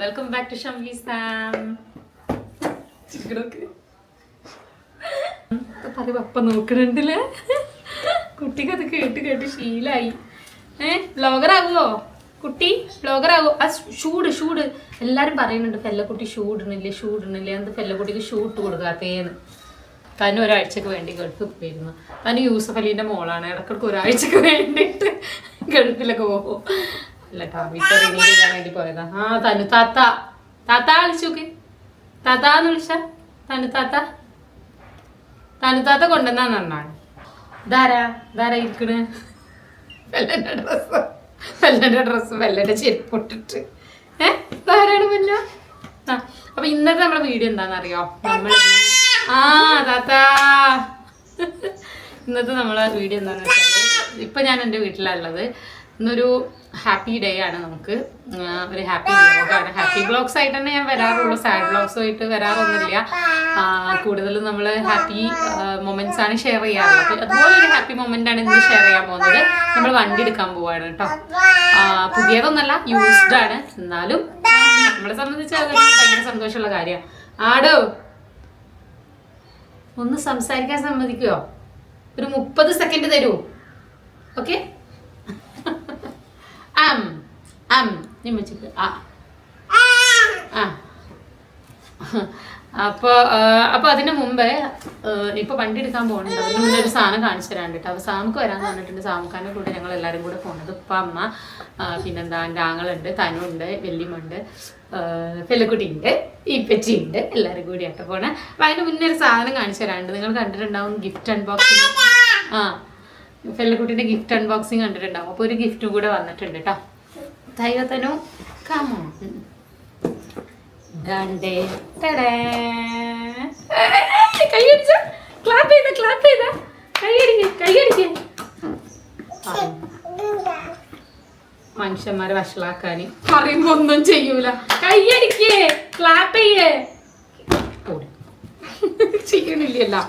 Welcome back to Shamli Sam പറയും അപ്പ നോക്കണുണ്ടല്ലേ? കുട്ടിക്ക് അത് കേട്ട് കേട്ട് ശീലായി. ഏ ബ്ലോഗറാകുമോ കുട്ടി ബ്ലോഗറാകുമോ ആ ഷൂട് ഷൂട്. എല്ലാരും പറയുന്നുണ്ട് ഫെല്ലക്കുട്ടി ഷൂടിണില്ലേ ഷൂടിണില്ലേ എന്ത് ഫെല്ലക്കുട്ടിക്ക് ഷൂട്ട് കൊടുക്കാത്തേന്ന്. തന്നെ ഒരാഴ്ചക്ക് വേണ്ടി ഗൾഫ് പോയിരുന്നു. തന്നെ യൂസഫ് അലീന്റെ മോളാണ്. ഇടക്കിടക്ക് ഒരാഴ്ചക്ക് വേണ്ടിയിട്ട് ഗൾഫിലൊക്കെ പോകും. അല്ല ടാബിക്ക് റിനീവ് ചെയ്യാൻ വേണ്ടി പോയതാ. ആ തനു താത്ത. താത്ത വിളിച്ചോക്ക് താത്താന്ന് വിളിച്ച? തനു താത്ത. തനു താത്ത കൊണ്ടുവന്നാ നന്നാണ് ധാരാ ധാരാ ഇരിക്കണ്? വെല്ലന്റെ ഡ്രസ്സ്. വെല്ലന്റെ ഡ്രസ്സ് വെല്ലന്റെ ചെരുപ്പൊട്ടിട്ട് ഏ? ധാരാണ് വല്ല അപ്പൊ ഇന്നത്തെ നമ്മുടെ വീഡിയോ എന്താണെന്നറിയോ നമ്മൾ ആ താത്ത. ഇന്നത്തെ നമ്മളെ വീഡിയോ എന്താണെന്ന് വെച്ചാൽ ഇപ്പം ഞാൻ എന്റെ വീട്ടിലുള്ളത് ഇന്നൊരു ഹാപ്പി ഡേ ആണ് നമുക്ക്. ഒരു ഹാപ്പി ബ്ലോഗാണ് ഹാപ്പി ബ്ലോഗ്സ് ആയിട്ട് തന്നെ ഞാൻ വരാറുള്ളൂ. സാഡ് ബ്ലോഗ്സ് ആയിട്ട് വരാറൊന്നുമില്ല. കൂടുതലും നമ്മൾ ഹാപ്പി മൊമെന്റ്സ് ആണ് ഷെയർ ചെയ്യാറുള്ളത്. അതുപോലെ ഒരു ഹാപ്പി മൊമെന്റ് ആണ് ഇന്ന് ഷെയർ ചെയ്യാൻ പോകുന്നത്. നമ്മൾ വണ്ടി എടുക്കാൻ പോവാണ് കേട്ടോ പുതിയതൊന്നല്ല യൂസ്ഡ് ആണ്. എന്നാലും നമ്മളെ സംബന്ധിച്ച് ഭയങ്കര സന്തോഷമുള്ള കാര്യമാണ് ആടോ ഒന്ന് സംസാരിക്കാൻ സമ്മതിക്കുമോ ഒരു മുപ്പത് സെക്കൻഡ് തരുമോ ഓക്കെ ആം ആം നിമ്മച്ചിക്ക് ആ ആ അപ്പോൾ അപ്പോൾ അതിന് മുമ്പേ ഇപ്പോൾ വണ്ടി എടുക്കാൻ പോകുന്നുണ്ട് അതിന് മുന്നേ ഒരു സാധനം കാണിച്ചു തരാൻ കേട്ടോ. അപ്പോൾ സാമുക്ക് വരാൻ പറഞ്ഞിട്ടുണ്ട്. സാമുക്കാന്റെ കൂടെ ഞങ്ങൾ എല്ലാവരും കൂടെ പോകുന്നത് ഇപ്പം അമ്മ പിന്നെന്താ എന്റെ ആങ്ങളുണ്ട് തനുണ്ട് വെല്ലിമുണ്ട് പെല്ലക്കുട്ടി ഉണ്ട് ഈപ്പച്ചി ഉണ്ട് എല്ലാവരും കൂടി ആട്ടോ പോണേ. അപ്പം അതിന് മുന്നേ ഒരു സാധനം കാണിച്ചു തരാനുണ്ട്. നിങ്ങൾ കണ്ടിട്ടുണ്ടാവും ഗിഫ്റ്റ് അൺബോക്സിങ് ആ. പെല്ലക്കുട്ടിന്റെ ഗിഫ്റ്റ് അൺബോക്സിങ് കണ്ടിട്ടുണ്ടാവും. അപ്പോൾ ഒരു ഗിഫ്റ്റും കൂടെ വന്നിട്ടുണ്ട് കേട്ടോ മനുഷ്യന്മാരെ വഷളാക്കാന് പറയുമ്പോ ഒന്നും ചെയ്യൂല. കൈയടിക്കേ ക്ലാപ്പ് ചെയ്യേ. ചെയ്യണില്ലല്ലോ.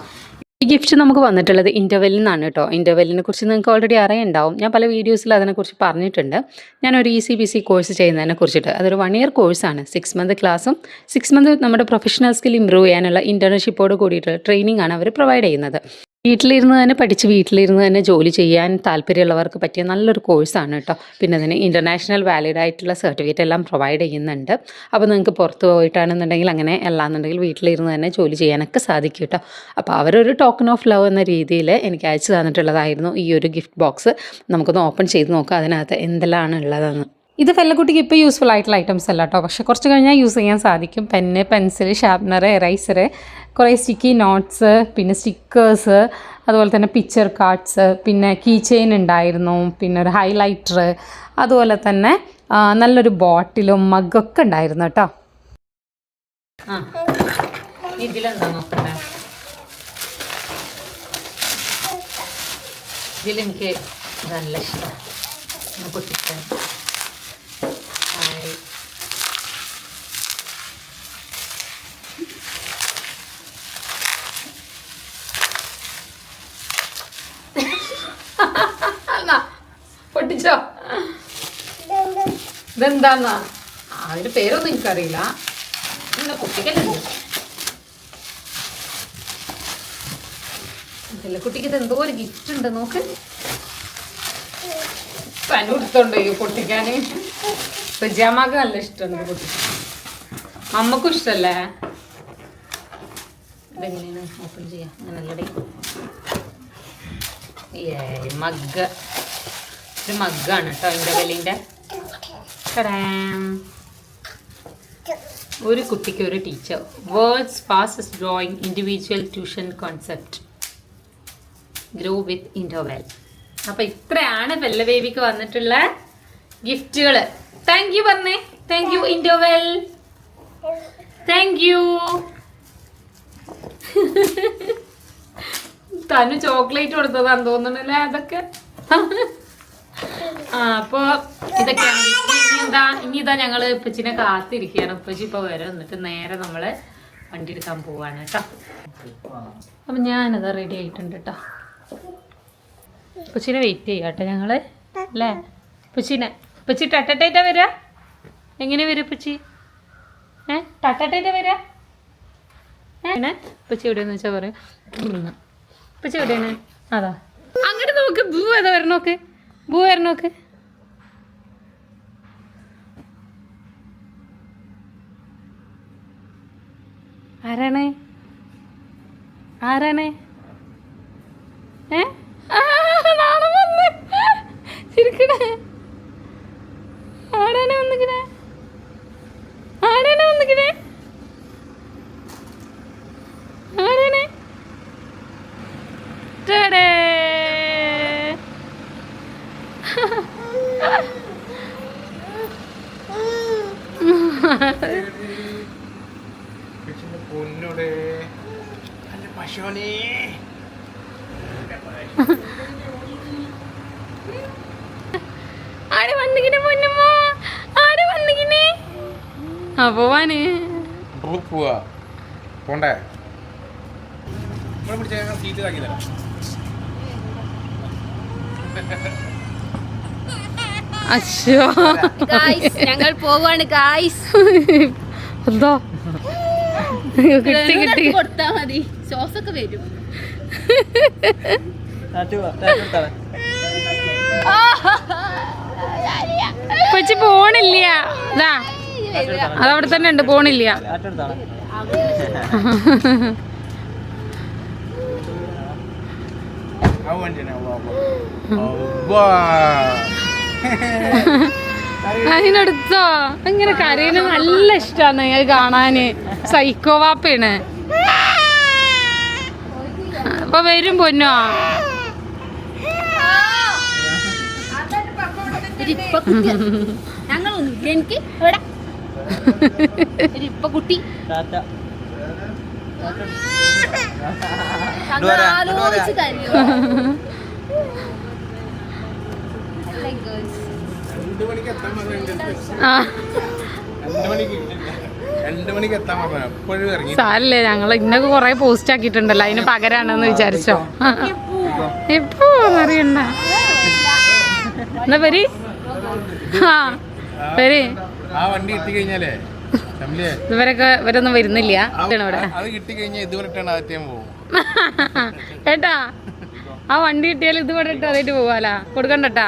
ഗിഫ്റ്റ് നമുക്ക് വന്നിട്ടുള്ളത് ഇന്റർവെല്ലിൽ നിന്നാണ് കേട്ടോ. ഇന്റർവെല്ലിനെ കുറിച്ച് നിങ്ങൾക്ക് ഓൾറെഡി അറിയുണ്ടാവും. ഞാൻ പല വീഡിയോസിൽ അതിനെക്കുറിച്ച് പറഞ്ഞിട്ടുണ്ട്. ഞാനൊരു E C B C course ചെയ്യുന്നതിനെ കുറിച്ചിട്ട്. അതൊരു വൺ ഇയർ കോഴ്സാണ് സിക്സ് മന്ത് ക്ലാസ്സും സിക്സ് മന്ത് നമ്മുടെ പ്രൊഫഷണൽ സ്കിൽ ഇമ്പ്രൂവ് ചെയ്യാനുള്ള ഇന്റേർൺഷിപ്പോട് കൂടിയിട്ടുള്ള ട്രെയിനിങ് ആണ് അവർ പ്രൊവൈഡ് ചെയ്യുന്നത്. വീട്ടിലിരുന്ന് തന്നെ പഠിച്ച് വീട്ടിലിരുന്ന് തന്നെ ജോലി ചെയ്യാൻ താല്പര്യമുള്ളവർക്ക് പറ്റിയ നല്ലൊരു കോഴ്സാണ് കേട്ടോ. പിന്നെ അതിന് ഇന്റർനാഷണൽ വാലിഡ് ആയിട്ടുള്ള സർട്ടിഫിക്കറ്റ് എല്ലാം പ്രൊവൈഡ് ചെയ്യുന്നുണ്ട്. അപ്പോൾ നിങ്ങൾക്ക് പുറത്ത് പോയിട്ടാണെന്നുണ്ടെങ്കിൽ അങ്ങനെ അല്ലാന്നുണ്ടെങ്കിൽ വീട്ടിലിരുന്ന് തന്നെ ജോലി ചെയ്യാനൊക്കെ സാധിക്കും കേട്ടോ. അപ്പോൾ അവരൊരു ടോക്കൺ ഓഫ് ലവ് എന്ന രീതിയിൽ എനിക്ക് അയച്ചു തന്നിട്ടുള്ളതായിരുന്നു ഈ ഒരു ഗിഫ്റ്റ് ബോക്സ് നമുക്കൊന്ന് ഓപ്പൺ ചെയ്ത് നോക്കാം അതിനകത്ത് എന്തെല്ലാം ഉള്ളതെന്ന്. ഇത് പെല്ലക്കുട്ടിക്ക് ഇപ്പോൾ യൂസ്ഫുൾ ആയിട്ടുള്ള ഐറ്റംസ് അല്ല കേട്ടോ. പക്ഷേ കുറച്ച് കഴിഞ്ഞാൽ യൂസ് ചെയ്യാൻ സാധിക്കും. പെന്ന് പെൻസിൽ ഷാർപ്നർ എറൈസർ കുറേ സ്റ്റിക്കി നോട്ട്സ് പിന്നെ സ്റ്റിക്കേഴ്സ് അതുപോലെ തന്നെ പിക്ചർ കാർഡ്സ് പിന്നെ കീ ചെയിൻ ഉണ്ടായിരുന്നു പിന്നെ ഒരു ഹൈലൈറ്റർ അതുപോലെ തന്നെ നല്ലൊരു ബോട്ടിലും മഗ്ഗൊക്കെ ഉണ്ടായിരുന്നു കേട്ടോ. ഇതിലെന്താ നോക്കട്ടെ? ഇതിലെനിക്ക് നല്ല ഇഷ്ടം. ഇതെന്താന്നാ? ആ, അതിന്റെ പേരൊന്നും എനിക്കറിയില്ല. പിന്നെ കുട്ടിക്കല്ലേ ഇതില്ല കുട്ടിക്ക് ഇത് എന്തോ ഒരു ഗിഫ്റ്റ് ഉണ്ട് നോക്ക്. പനി കൊടുത്തോണ്ടോ ഈ പൊട്ടിക്കാന്? റിജാമാക്ക് നല്ല ഇഷ്ടമാണ് കുട്ടി. പൊട്ടിക്കാൻ അമ്മക്കും ഇഷ്ടല്ലേ? ഇതെങ്ങനെയാണ്? ഓപ്പൺ ചെയ്യാം. അങ്ങനല്ലടി ഏ മഗ് ഒരു മഗ്ഗാണ് കേട്ടോ എന്റെ വെല്ലിന്റെ ഒരു കുട്ടിക്ക് ഒരു teacher words fastest drawing individual tuition concept grow with Indowell അപ്പൊ ഇത്രയാണ് ബേബിക്ക് വന്നിട്ടുള്ള ഗിഫ്റ്റുകൾ താങ്ക് യു പറഞ്ഞേ. Thank you Indowell thank you തന്നു ചോക്ലേറ്റ് കൊടുത്തതാന്ന് തോന്നണല്ലേ അതൊക്കെ? അപ്പൊ ഇതൊക്കെയാണ്. ഇനി ഇനി ഇതാ ഞങ്ങൾ ഇപ്പച്ചിനെ കാത്തിരിക്കുകയാണ്. ഇപ്പച്ചി ഇപ്പൊ വരും. എന്നിട്ട് നേരെ നമ്മൾ വണ്ടി എടുക്കാൻ പോവാണ് കേട്ടോ. അപ്പൊ ഞാനതാ റെഡി ആയിട്ടുണ്ട് കേട്ടോ. ഉപ്പച്ചിനെ വെയിറ്റ് ചെയ്യാം കേട്ടോ ഞങ്ങൾ അല്ലേ? ഉപ്പച്ചിനെ. ഉപ്പച്ചി ടട്ടേറ്റാ വരിക എങ്ങനെ വരും ഉപ്പച്ചി? ഏ? തട്ടട്ടേറ്റ വരാ. ഏ? ഉപ്പച്ചി എവിടെയെന്ന് വെച്ചാൽ പറയും. ഉപ്പച്ചി എവിടെയാണ്? അതാ. അങ്ങോട്ട് നോക്ക്. ഭൂ അതാ വരണോക്ക് ഭൂ വരണോക്ക് ആരാണ്? ആരാണ്? ഏ? നാണം വന്ന്. ചിരിക്കണേ. വന്നിക്കണേ? ആടാനെ വന്നിക്കണേ? ആടെ വന്നിങ്ങനെ പൊന്നമ്മ? ആടെ വന്നിങ്ങനെ? ആ പോവാന്. പോവാ. പോണ്ടേ? സീറ്റ് ഇതാക്കി തരാം. അശ്ശോ. ഞങ്ങൾ പോവാണ് ഗായ്സ് എന്തോ? കിട്ടി കിട്ടി. കൊടുത്താ മതി. ശ്വാസൊക്കെ വരും. കൊച്ചി പോണില്ല. ഇതാ. അതവിടെ തന്നെ ഉണ്ട് പോണില്ല. ആ അതിനടുത്തോ? ഇങ്ങനെ കരയുന്ന നല്ല ഇഷ്ടാണ് അത് കാണാന്. സൈക്കോ വാപ്പയാണ്. അപ്പൊ വരും പൊന്നോ? എനിക്ക് കുട്ടി ആലോചിച്ച് സാരല്ലേ ഞങ്ങൾ ഇന്നൊക്കെ കൊറേ പോസ്റ്റ് ആക്കിയിട്ടുണ്ടല്ലോ അതിന് പകരാണെന്ന് വിചാരിച്ചോ? എപ്പോ അറിയണ്ട എന്നാ വരി ആ വരി ആ വണ്ടി ഇവരൊക്കെ ഇവരൊന്നും വരുന്നില്ല. ഇവിടെ. ഏട്ടാ ആ വണ്ടി കിട്ടിയാൽ ഇത് ഇവിടെ ഇട്ട് അതായിട്ട് പോവാലാ? കൊടുക്കണ്ടട്ടാ?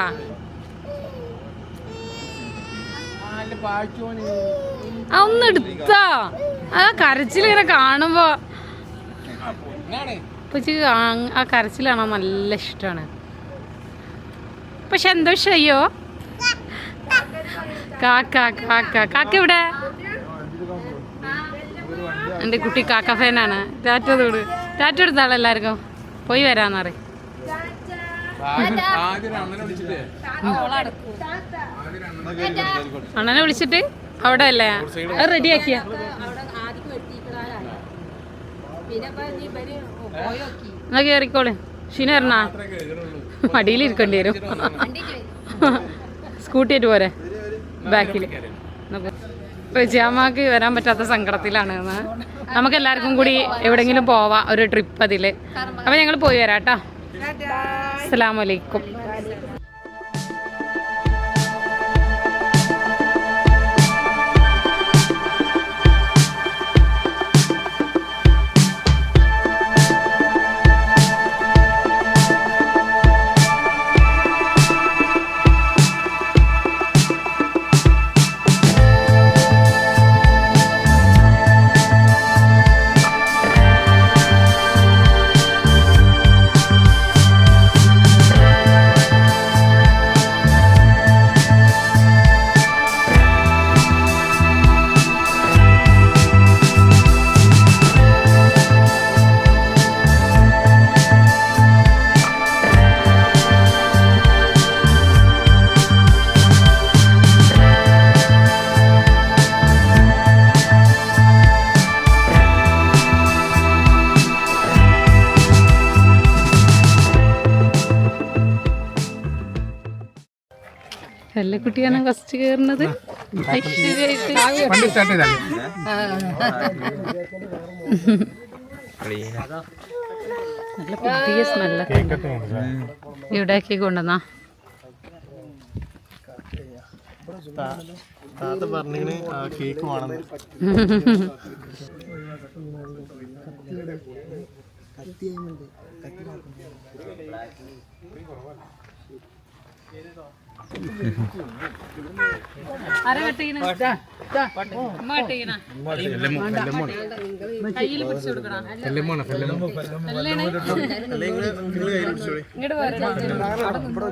ആ ഒന്ന് എടുത്തോ ആ കരച്ചിൽ ഇങ്ങനെ കാണുമ്പോ ഉപ്പച്ചി ആ കരച്ചിൽ കാണാൻ നല്ല ഇഷ്ടമാണ് പക്ഷെ എന്തോ ചെയ്യോ? കാക്ക കാക്ക. കാക്ക ഇവിടെ എന്റെ കുട്ടി കാക്ക ഫാനാണ്. ടാറ്റോ തോട്. ടാറ്റോ എടുത്താളെ എല്ലാവർക്കും. പോയി വരാന്നറി ആദ്യം അണ്ണനെ വിളിച്ചിട്ട്. അണ്ണനെ വിളിച്ചിട്ട് അവിടെ അല്ലേ അത് റെഡിയാക്കിയ. എന്നാ കേറിക്കോളെ. ഷീന വരണ മടിയിലിരിക്കേണ്ടി വരും. സ്കൂട്ടി ആയിട്ട് പോരെ ബാക്കിൽ റജിയാമ്മക്ക് വരാൻ പറ്റാത്ത സങ്കടത്തിലാണ്. നമുക്ക് എല്ലാവർക്കും കൂടി എവിടെങ്കിലും പോവാം ഒരു ട്രിപ്പ് അതിൽ. അപ്പൊ ഞങ്ങൾ പോയി വരാം കേട്ടോ. അസ്സലാമലൈക്കും കുട്ടിയാണ് ഫസ്റ്റ് കയറുന്നത് നല്ല പുതിയ സ്മെല്ലൊക്കെ ഇവിടേക്ക് കൊണ്ടുവന്നാ. താത്ത പറഞ്ഞിങ്ങനെ കേക്ക് വേണം. ചെയ്യണേ? ഉമ്മ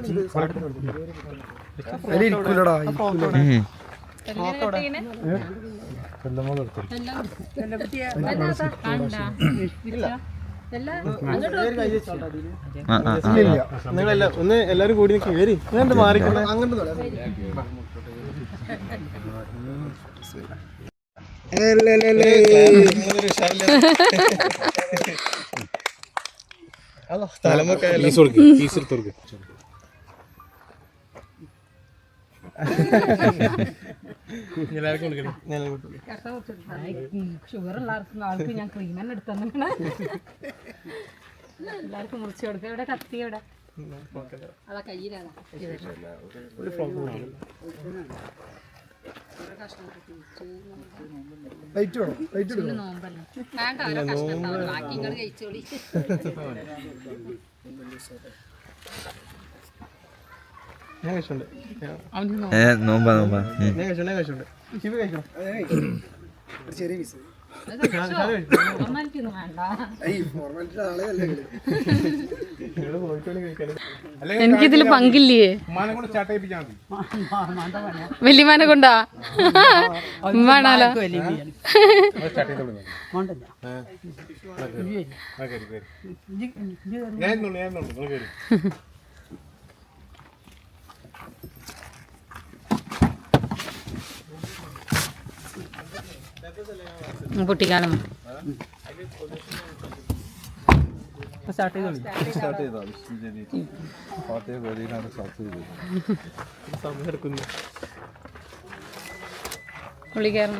നിങ്ങളല്ല ഒന്ന് എല്ലാരും കൂടി നിൽക്കി വരി ഇങ്ങോട്ട് മാറിക്കണേ എല്ലാവർക്കും ഷുഗർ ഉള്ള ആൾക്ക് ഞാൻ ക്രീം തന്നെ എടുത്തു എല്ലാവർക്കും മുറിച്ചു കൊടുക്കുക ഇവിടെ കത്തി ഇവിടെ അതാ കയ്യിലാണ്. നോമ്പല്ലേ? വേണ്ട ഓരോ കഷ്ണം. ബാക്കി നിങ്ങൾ കഴിച്ചോളി. നോമ്പാ നോമ്പാ. ചെറിയ എനിക്കിതിൽ പങ്കില്ലേ? വല്യമാനെ കൊണ്ടാ ഉമ്മാണാലോ ഞാൻ ഇരുന്നോളൂ, ഞാൻ ഇരുന്നോളൂ. നിങ്ങൾ കയറി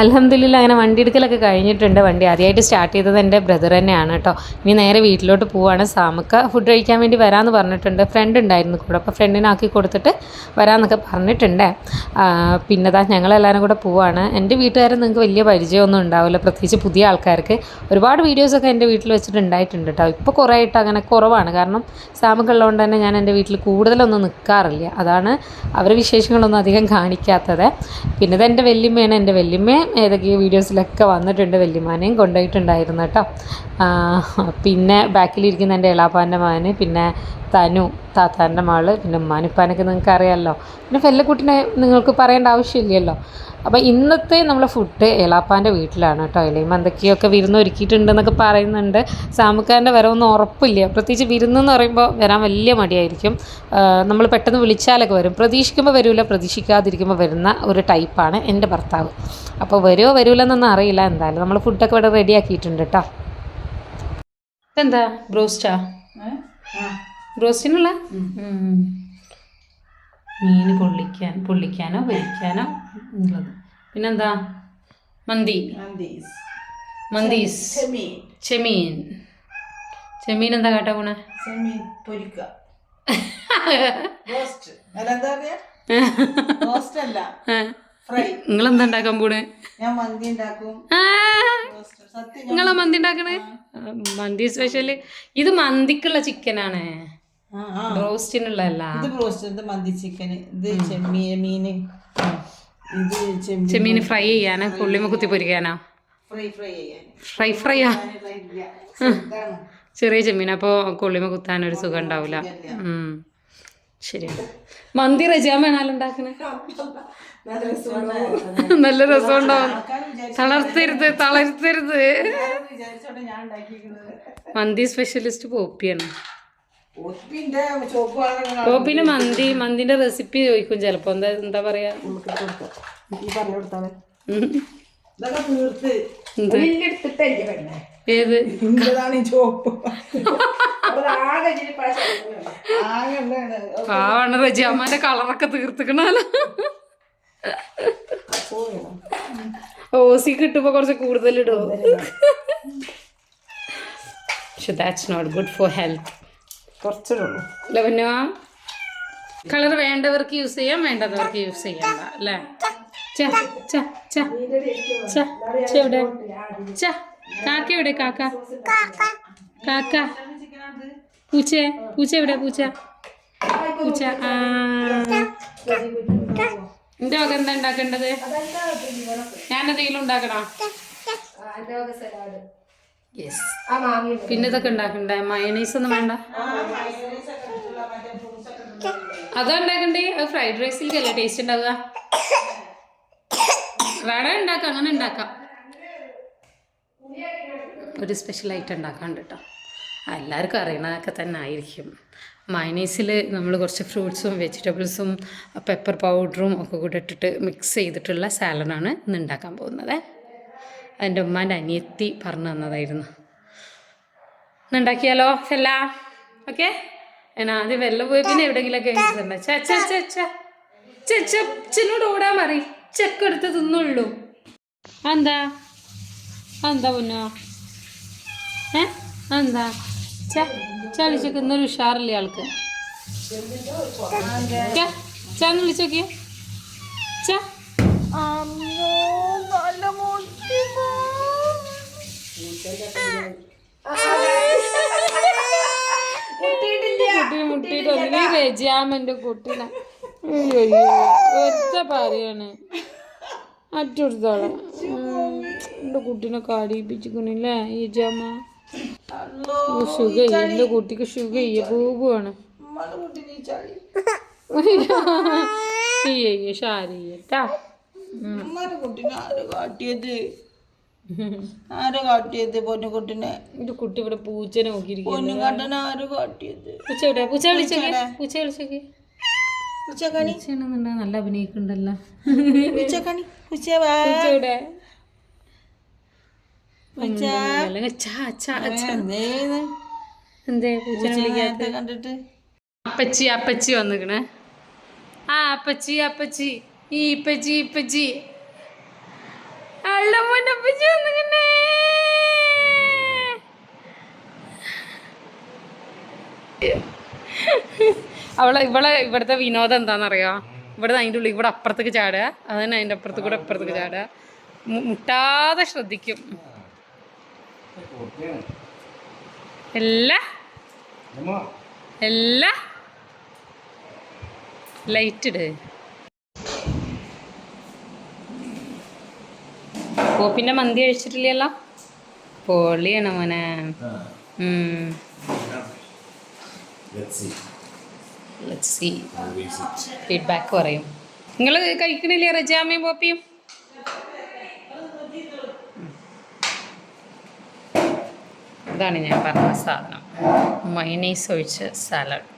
അലഹമ്മദില്ല അങ്ങനെ വണ്ടി എടുക്കലൊക്കെ കഴിഞ്ഞിട്ടുണ്ട്. വണ്ടി ആദ്യമായിട്ട് സ്റ്റാർട്ട് ചെയ്തത് എന്റെ ബ്രദർ തന്നെയാണ് കേട്ടോ. ഇനി നേരെ വീട്ടിലോട്ട് പോവാണ്. സാമക്ക ഫുഡ് കഴിക്കാൻ വേണ്ടി വരാമെന്ന് പറഞ്ഞിട്ടുണ്ട്. ഫ്രണ്ട് ഉണ്ടായിരുന്നു കൂടെ. അപ്പോൾ ഫ്രണ്ടിനാക്കി കൊടുത്തിട്ട് വരാമെന്നൊക്കെ പറഞ്ഞിട്ടുണ്ട്. പിന്നെതാ ഞങ്ങളെല്ലാവരും കൂടെ പോവാണ്. എന്റെ വീട്ടുകാരെ നിങ്ങൾക്ക് വലിയ പരിചയമൊന്നും ഉണ്ടാവില്ല. പ്രത്യേകിച്ച് പുതിയ ആൾക്കാർക്ക്. ഒരുപാട് വീഡിയോസൊക്കെ എന്റെ വീട്ടിൽ വെച്ചിട്ട് ഉണ്ടായിട്ടുണ്ട് കേട്ടോ. ഇപ്പോൾ കുറേ ആയിട്ട് അങ്ങനെ കുറവാണ്. കാരണം സാമൊക്കെ ഉള്ളതുകൊണ്ട് തന്നെ ഞാൻ എന്റെ വീട്ടിൽ കൂടുതലൊന്നും നിൽക്കാറില്ല അതാണ് അവരെ വിശേഷങ്ങളൊന്നും അധികം കാണിക്കാത്തത്. പിന്നെ എന്റെ വല്യമ്മയാണ്. എന്റെ വല്യമ്മയും ഏതൊക്കെയോ വീഡിയോസിലൊക്കെ വന്നിട്ടുണ്ട് വല്യമാനെയും കൊണ്ടുപോയിട്ടുണ്ടായിരുന്നു കേട്ടോ. പിന്നെ ബാക്കിലിരിക്കുന്ന എന്റെ എളാപ്പാന്റെ മകന് പിന്നെ തനു താത്താന്റെ മകൾ പിന്നെ ഉമ്മാനുപ്പാനൊക്കെ നിങ്ങൾക്ക് അറിയാമല്ലോ പിന്നെ ഫെല്ലക്കുട്ടിനെ നിങ്ങൾക്ക് പറയേണ്ട ആവശ്യമില്ലല്ലോ. അപ്പോൾ ഇന്നത്തെ നമ്മളെ ഫുഡ് എളാപ്പാന്റെ വീട്ടിലാണ് കേട്ടോ. ഇലയും എന്തൊക്കെയൊക്കെ വിരുന്ന് ഒരുക്കിയിട്ടുണ്ടെന്നൊക്കെ പറയുന്നുണ്ട്. സാമുക്കാരന്റെ വരവൊന്നും ഉറപ്പില്ല. പ്രത്യേകിച്ച് വിരുന്നെന്ന് പറയുമ്പോൾ വരാൻ വലിയ മടിയായിരിക്കും. നമ്മൾ പെട്ടെന്ന് വിളിച്ചാലൊക്കെ വരും. പ്രതീക്ഷിക്കുമ്പോൾ വരില്ല പ്രതീക്ഷിക്കാതിരിക്കുമ്പോൾ വരുന്ന ഒരു ടൈപ്പാണ് എന്റെ ഭർത്താവ്. അപ്പോൾ വരുമോ വരില്ല എന്നൊന്നും അറിയില്ല. എന്തായാലും നമ്മൾ ഫുഡൊക്കെ ഇവിടെ റെഡി ആക്കിയിട്ടുണ്ട് കേട്ടോ. എന്താ ബ്രോസ്റ്റാ? ബ്രോസ്റ്റിനുള്ള? മീൻ പൊള്ളിക്കാൻ പൊള്ളിക്കാനോ പൊരിക്കാനോ ഉള്ളത് പിന്നെന്താ? മന്തി. മന്തീസ്. ചെമീൻ ചെമീൻ എന്താ കാട്ടാ പോണേ? നിങ്ങളെന്താ ഉണ്ടാക്കാൻ പോണേ? നിങ്ങളാ മന്തി ഉണ്ടാക്കണേ? മന്തി സ്പെഷ്യൽ ഇത് മന്തിക്കുള്ള ചിക്കനാണ് റോസ്റ്റിനുള്ളതല്ല. ഇത് ബ്രോസ്റ്റ് ഇത് മന്തി ചിക്കൻ ഇത് ചെമ്മീൻ മീൻ ഇത് ചെമ്മീൻ ഫ്രൈ ചെയ്യാനാ? പുള്ളിമ കുത്തി പൊരിക്കാനോ? ഫ്രൈ ഫ്രൈ ആ. ചെറിയ ചെമ്മീൻ അപ്പോൾ കൊള്ളിമ കുത്താനൊരു സുഖം ഉണ്ടാവില്ല ഉം. ശരിയാണ് മന്തി റജിയാൻ വേണാലും ഉണ്ടാക്കണേ നല്ല രസം ഉണ്ടാവും തളർത്തരുത് തളർത്തരുത്. മന്തി സ്പെഷ്യലിസ്റ്റ് പോപ്പിയാണ്. പോപ്പിന് മന്തി മന്തിന്റെ റെസിപ്പി ചോദിക്കും ചിലപ്പോ. എന്താ എന്താ പറയാ? ഏത്? പാവാണ് റജി. അമ്മാന്റെ കളറൊക്കെ തീർത്തിക്കണല്ലോ. ഓസി കിട്ടുമ്പോ കുറച്ച് കൂടുതൽ പക്ഷെ that's not good for health കുറച്ചേ ഉള്ളൂ ലവനോ കളർ വേണ്ടവർക്ക് യൂസ് ചെയ്യാം വേണ്ടവർക്ക് യൂസ് ചെയ്യണ്ട അല്ലേ? ച ച ച ച ച എവിടെ ച കാക്ക എവിടെ കാക്ക? കാക്ക. പൂച്ച പൂച്ച എവിടെ പൂച്ച? പൂച്ച ആ. എന്റെ വക എന്താ ഉണ്ടാക്കേണ്ടത്? ഞാൻ എന്തെങ്കിലും ഉണ്ടാക്കണോ യെസ് പിന്നെ ഇതൊക്കെ ഉണ്ടാക്കണ്ടേ? മയണൈസ് ഒന്നും വേണ്ട? അതാ ഉണ്ടാക്കണ്ടേ? അത് ഫ്രൈഡ് റൈസിലേക്കല്ലേ ടേസ്റ്റ് ഉണ്ടാവുക? വേണം ഉണ്ടാക്കാം അങ്ങനെ ഉണ്ടാക്കാം. ഒരു സ്പെഷ്യൽ ഐറ്റം ഉണ്ടാക്കാണ്ട് കേട്ടോ എല്ലാവർക്കും അറിയണതൊക്കെ തന്നെ ആയിരിക്കും. മൈനീസിൽ നമ്മൾ കുറച്ച് ഫ്രൂട്ട്സും വെജിറ്റബിൾസും പെപ്പർ പൗഡറും ഒക്കെ കൂടെ ഇട്ടിട്ട് മിക്സ് ചെയ്തിട്ടുള്ള സാലഡാണ് ഇന്ന് ഉണ്ടാക്കാൻ പോകുന്നത്. എന്റെ ഉമ്മാന്റെ അനിയത്തി പറഞ്ഞു തന്നതായിരുന്നു. ഉണ്ടാക്കിയാലോ ചെല്ല ഓക്കെ? എന്നാ ആദ്യം വെള്ളം പോയി പിന്നെ എവിടെയെങ്കിലൊക്കെ ചെച്ചനോട് ഓടാൻ മറി ചെക്ക് എടുത്ത് തിന്നുള്ളൂ. എന്താ എന്താ പൊന്നോ? ഏ? എന്താ ച ചളിച്ചൊക്കെ ഇന്നൊരു ഉഷാറില്ലേ ആൾക്ക്? ചാ വിളിച്ചോക്കിയേ ച കുട്ടീനെ മുട്ടിയിട്ട് ഒന്നിനെ രജാമന്റെ കുട്ടീനെ. അയ്യോ ഒറ്റ പറയാണ്. അറ്റെടുത്തോളാം. എന്റെ കുട്ടീനെ കാടിപ്പിച്ചിക്കണില്ലേ ഈ ജാമ? ഷുഗ എന്റെ കുട്ടിക്ക് ഷുഗ ചെയ്യ. അയ്യോ ഷാരിട്ടാ കുട്ടീനെ കാട്ടിയത്? ആര് കാട്ടിയത്? പൊന്നുകുട്ടിനെ. ഇത് കുട്ടി ഇവിടെ പൂച്ചനെ നോക്കിയിരിക്കുന്നു. പൊന്നുകാട്ടനെ ആര് കാട്ടിയത്? പൂച്ച എവിടെ? പൂച്ച വിളിച്ചോക്കെ. പൂച്ച വിളിച്ചോക്കെ. ഉച്ചക്കണി പൂച്ചയാണെന്നുണ്ടാ നല്ല അഭിനയിക്കുന്നുണ്ടല്ലോ. ഉച്ചക്കണി ഉച്ച വാ. പൂച്ച എവിടെ? ഉച്ച അല്ലെങ്കിൽ ചാ ചാ ചാ. എന്തേന്ന് എന്തേ പൂച്ചനെ വിളിക്കാത്ത? നേരത്തെ കണ്ടിട്ട്. അപ്പച്ചി അപ്പച്ചി വന്നിക്കണേ. ആ അപ്പച്ചി അപ്പച്ചി. ഈ ഇപ്പച്ചി ഇപ്പച്ചി. അവളെ ഇവളെ ഇവിടുത്തെ വിനോദം എന്താണെന്നറിയോ ഇവിടെ അതിന്റെ ഉള്ളിൽ ഇവിടെ അപ്പുറത്തേക്ക് ചാടുക. അതന്നെ അതിന്റെ അപ്പുറത്ത് കൂടെ അപ്പുറത്തേക്ക് ചാടുക. മുട്ടാതെ ശ്രദ്ധിക്കും. എല്ലാ? എല്ലാ? ലൈറ്റ് ഇട്. പോപ്പിന്റെ മന്തി കഴിച്ചിട്ടില്ലല്ലോ? പൊളിയാണ് മോനെ. ഫീഡ്ബാക്ക് പറയും. നിങ്ങൾ കഴിക്കണില്ലേ റജാമയും പോപ്പിയും? ഇതാണ് ഞാൻ പറഞ്ഞ സാധനം. മൈനൈസ് ഒഴിച്ച് സാലഡ്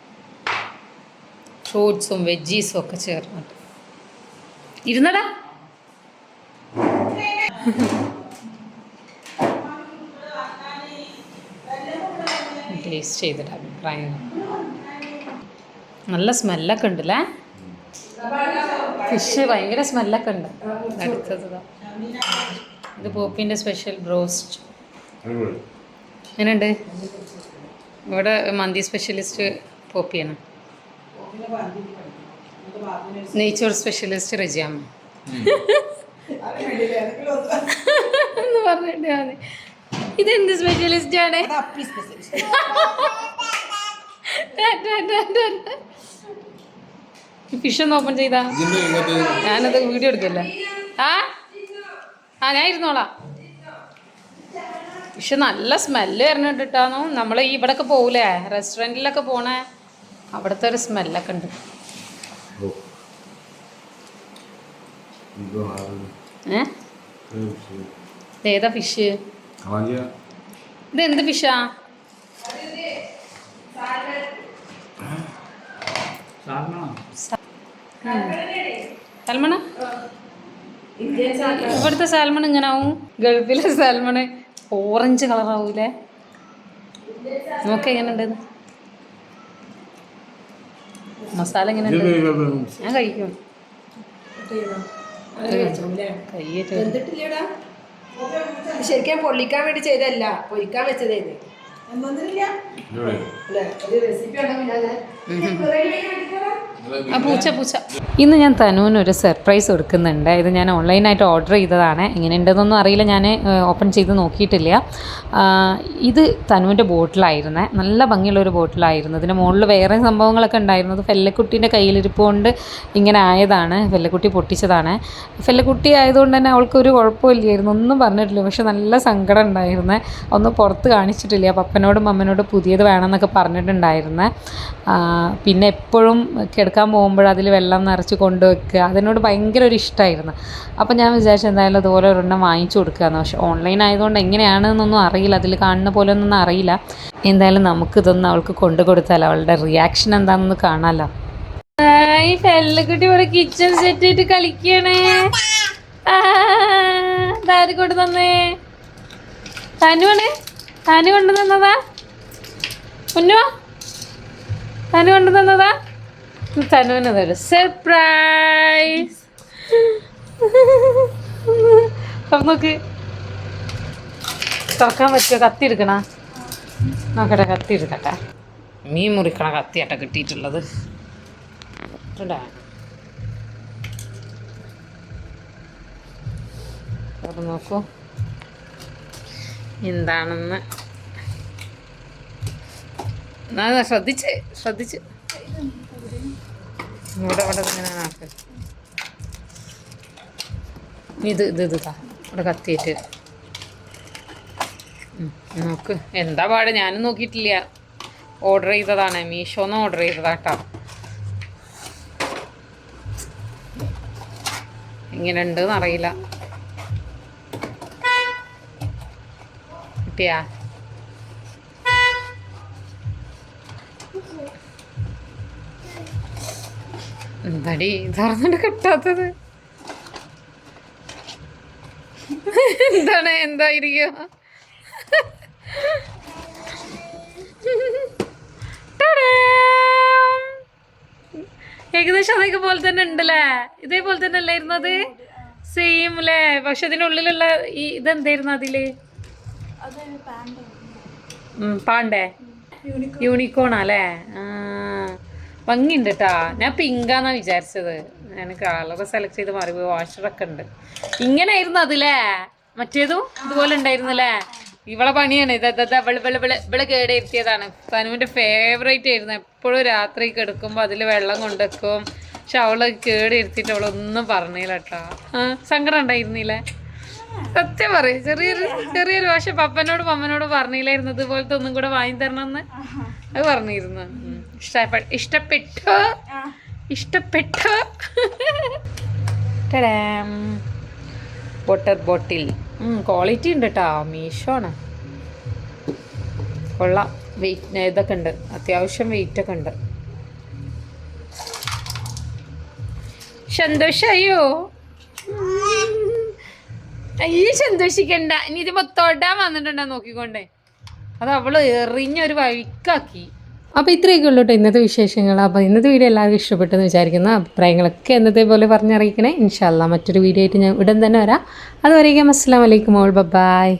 ഫ്രൂട്ട്സും വെജീസും ഒക്കെ ചേർന്നിട്ട്. ഇരുന്നടാ. ടേസ്റ്റ് ചെയ്തിട്ട് അഭിപ്രായം. നല്ല സ്മെല്ലൊക്കെ ഉണ്ടല്ലേ? ഫിഷ് ഭയങ്കര സ്മെല്ലൊക്കെ ഉണ്ട്. അടുത്തത് ഇത്. പോപ്പിന്റെ സ്പെഷ്യൽ ബ്രോസ്റ്റ് എങ്ങനെയുണ്ട്? ഇവിടെ മന്തി സ്പെഷ്യലിസ്റ്റ് പോപ്പിയാണ്. നെയ്ച്ചോർ സ്പെഷ്യലിസ്റ്റ് റജിയാമ്മ. പറഞ്ഞിട്ട് മതി ഇതെന്ത് സ്പെഷ്യലിസ്റ്റ് ആണ്? ഫിഷ് ഒന്ന് ഓപ്പൺ ചെയ്താ. ഞാനത് വീഡിയോ എടുക്കല്ലേ? ആ? ആ ഞാൻ ഇരുന്നോളാം. പക്ഷെ നല്ല സ്മെല്ല് വരുന്നുണ്ട് കേട്ടാന്നു നമ്മൾ ഈ ഇവിടെയൊക്കെ പോകൂലേ റെസ്റ്റോറന്റിലൊക്കെ പോണേ? അവിടുത്തെ ഒരു സ്മെല്ലൊക്കെ ഉണ്ട്. ഏ? ഏതാ ഫിഷ് ഇത് എന്ത് ഫിഷാ സാൽമണ? ഇവിടുത്തെ സാൽമൺ ഇങ്ങനെ ആവും ഗൾഫിലെ സാൽമണ് ഓറഞ്ച് കളറാവൂലേ? നോക്ക എങ്ങനെയുണ്ട്. മസാല എങ്ങനെയുണ്ട്? ഞാൻ കഴിക്കും. കയ്യേറ്റ് വെന്തിട്ടില്ലടാ? ശരിക്കും പൊള്ളിക്കാൻ വേണ്ടി ചെയ്തല്ല പൊരിക്കാൻ വെച്ചതേ ഒന്നൊന്നുമില്ല അല്ലേ? ഒരു റെസിപ്പി ഉണ്ടെങ്കിൽ ആ പൂച്ച പൂച്ച. ഇന്ന് ഞാൻ തനുവിന് ഒരു സർപ്രൈസ് കൊടുക്കുന്നുണ്ട്. ഇത് ഞാൻ ഓൺലൈനായിട്ട് ഓർഡർ ചെയ്തതാണ്. എങ്ങനെയുണ്ടെന്നൊന്നും അറിയില്ല. ഞാൻ ഓപ്പൺ ചെയ്ത് നോക്കിയിട്ടില്ല. ഇത് തനുവിന്റെ ബോട്ടിലായിരുന്നേ. നല്ല ഭംഗിയുള്ള ഒരു ബോട്ടിലായിരുന്നു. ഇതിന് മുകളിൽ വേറെ സംഭവങ്ങളൊക്കെ ഉണ്ടായിരുന്നു അത് ഫെല്ലക്കുട്ടീന്റെ കയ്യിലിരിപ്പ് കൊണ്ട് ഇങ്ങനെ ആയതാണ്. ഫെല്ലക്കുട്ടി പൊട്ടിച്ചതാണ്. ഫെല്ലക്കുട്ടി ആയതുകൊണ്ട് തന്നെ അവൾക്ക് ഒരു കുഴപ്പമില്ലായിരുന്നു. ഒന്നും പറഞ്ഞിട്ടില്ല. പക്ഷെ നല്ല സങ്കടം ഉണ്ടായിരുന്നേ. ഒന്ന് പുറത്ത് കാണിച്ചിട്ടില്ല. പപ്പനോടും അമ്മനോടും പുതിയത് വേണമെന്നൊക്കെ പറഞ്ഞിട്ടുണ്ടായിരുന്നേ. പിന്നെ എപ്പോഴും കിടക്കാൻ പോകുമ്പോൾ അതിൽ വെള്ളം നിറച്ച് കൊണ്ടുവെക്കുക അതിനോട് ഭയങ്കര ഒരു ഇഷ്ടമായിരുന്നു അപ്പോൾ ഞാൻ വിചാരിച്ചു എന്തായാലും അതുപോലെ ഒരെണ്ണം വാങ്ങിച്ചു കൊടുക്കുകയെന്ന് പക്ഷെ ഓൺലൈൻ ആയതുകൊണ്ട് എങ്ങനെയാണെന്നൊന്നും അറിയില്ല. അതിൽ കാണുന്ന പോലെ ഒന്നും അറിയില്ല. എന്തായാലും നമുക്കിതൊന്നും അവൾക്ക് കൊണ്ടു കൊടുത്താലോ? അവളുടെ റിയാക്ഷൻ എന്താണെന്ന് കാണാലോ. ഈ ഫെല്ലുകുട്ടി ഇവിടെ കിച്ചൺ സെറ്റ് ആയിട്ട് കളിക്കണേ. ഇതാര് കൊണ്ട് തന്നേ തനുവാണ് തനു കൊണ്ട് തന്നതാ മുന്നോ തനു കൊണ്ട് തന്നതാ തനുവിന് തരും സർപ്രൈസ് നോക്ക് തുറക്കാൻ പറ്റുമോ കത്തി എടുക്കണ? നോക്കട്ടെ കത്തി എടുക്കട്ടെ. മീൻ മുറിക്കണ കത്തിയാട്ട കിട്ടിയിട്ടുള്ളത്. അത് നോക്കൂ. എന്താണെന്ന്? ഇത് ശ്രദ്ധിച്ച് ശ്രദ്ധിച്ച്. ഇവിടെ ഇവിടെ ഇങ്ങനെ ഇത് ഇത് ഇത് ഇവിടെ കത്തിയിട്ട്. നോക്ക്. എന്താ പാട്? ഞാനും നോക്കിയിട്ടില്ല. ഓർഡർ ചെയ്തതാണ്. മീഷോന്ന് ഓർഡർ ചെയ്തതാട്ടോ എങ്ങനെ ഉണ്ടെന്ന് അറിയില്ല. കിട്ടിയാ? എന്താടി തുറന്നിട്ട് കിട്ടാത്തത്? എന്താണ്? എന്തായിരിക്കും. ഏകദേശം അതൊക്കെ പോലെ തന്നെ ഉണ്ടല്ലേ? ഇതേപോലെ തന്നെ അല്ലായിരുന്നു അത് സെയിം അല്ലേ പക്ഷെ അതിനുള്ളിലുള്ള ഈ ഇതെന്തായിരുന്നു അതിൽ? Panda unicorn. അല്ലേ ആ. ഭംഗിയുണ്ട് കേട്ടാ ഞാൻ പിങ്കാന്നാ വിചാരിച്ചത്. ഞാൻ കളർ സെലക്ട് ചെയ്ത് മാറി മാറിപ്പോയി വാഷറൊക്കെ ഉണ്ട്. ഇങ്ങനെ ആയിരുന്നു അതിലേ. മറ്റേതും ഇതുപോലെ ഉണ്ടായിരുന്നല്ലേ? ഇവളെ പണിയാണ്. ഇത് ഇവൾ ഇവൾ ഇവൾ ഇവൾ കേടിയിരുത്തിയതാണ് തനുവിന്റെ ഫേവറേറ്റ് ആയിരുന്നു. എപ്പോഴും രാത്രി കിടക്കുമ്പോൾ അതിൽ വെള്ളം കൊണ്ടുവെക്കും. പക്ഷെ അവൾ കേടിയിരുത്തിയിട്ട് അവളൊന്നും പറഞ്ഞില്ല കേട്ടോ സങ്കടം ഉണ്ടായിരുന്നില്ലേ? സത്യം പറയും. ചെറിയൊരു ചെറിയൊരു പക്ഷെ പപ്പനോട് പമ്മനോട് പറഞ്ഞില്ലായിരുന്നു. ഇതുപോലത്തെ ഒന്നും കൂടെ വാങ്ങി തരണമെന്ന്. അത് പറഞ്ഞിരുന്നു. ഉം. ഇഷ്ടപ്പെ ഇഷ്ടപ്പെട്ടു ഇഷ്ടപ്പെട്ടു വാട്ടർ ബോട്ടിൽ ക്വാളിറ്റി ഉണ്ട് കേട്ടോ മീഷോ ആണ്. കൊള്ളാം. വെയിറ്റ് ഇതൊക്കെ ഉണ്ട്. അത്യാവശ്യം വെയിറ്റ് ഒക്കെ ഉണ്ട്. സന്തോഷായോ? അയ്യ സന്തോഷിക്കണ്ട. ഇനി ഇത് തൊടാൻ വന്നിട്ടുണ്ടോ നോക്കിക്കൊണ്ടേ. അത് അവൾ എറിഞ്ഞൊരു വഴിക്കാക്കി. അപ്പോൾ ഇത്രയൊക്കെ ഉള്ളൂ കേട്ടോ ഇന്നത്തെ വിശേഷങ്ങൾ. അപ്പോൾ ഇന്നത്തെ വീഡിയോ എല്ലാവർക്കും ഇഷ്ടപ്പെട്ടെന്ന് വിചാരിക്കുന്നു. അഭിപ്രായങ്ങളൊക്കെ എന്നത്തെ പോലെ പറഞ്ഞറിയിക്കണേ. ഇൻഷാല്ല മറ്റൊരു വീഡിയോ ആയിട്ട് ഞാൻ ഉടൻ തന്നെ വരാം. അതുവരേക്കും അസ്സാം വലൈക്കും ഓൾ. ബൈ